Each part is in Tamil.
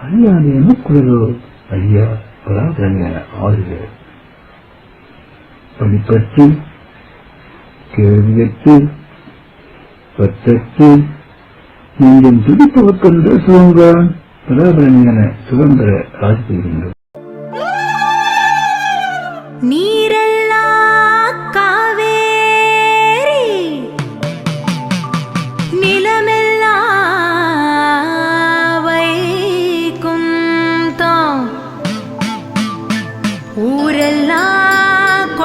அல்லாது எனக்குள்ளதோ ஐயா பராதரங்க ஆறுக. படிப்பற்று கேள்வியற்று பற்றற்று நீங்கள் துடிப்பவர்க்கென்ற சுதந்திர பராபரங்கன சுதந்திர ஆசி பெறுகின்றோம் நீரெல்லா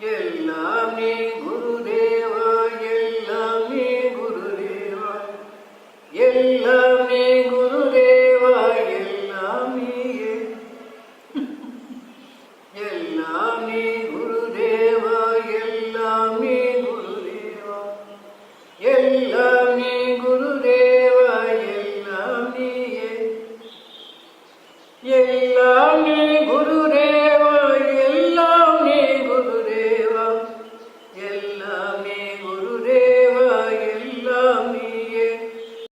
எல்லாம் நீ குருதேவா எல்லாம் நீ குருதேவா. எல்லாம் நீ குருதேவா எல்லாம் நீயே. எல்லாம் நீ குருதேவா எல்லாம் நீ குருதேவா. எல்லாம் நீ குருதேவா எல்லாம் நீயே. எல்லாம் நீ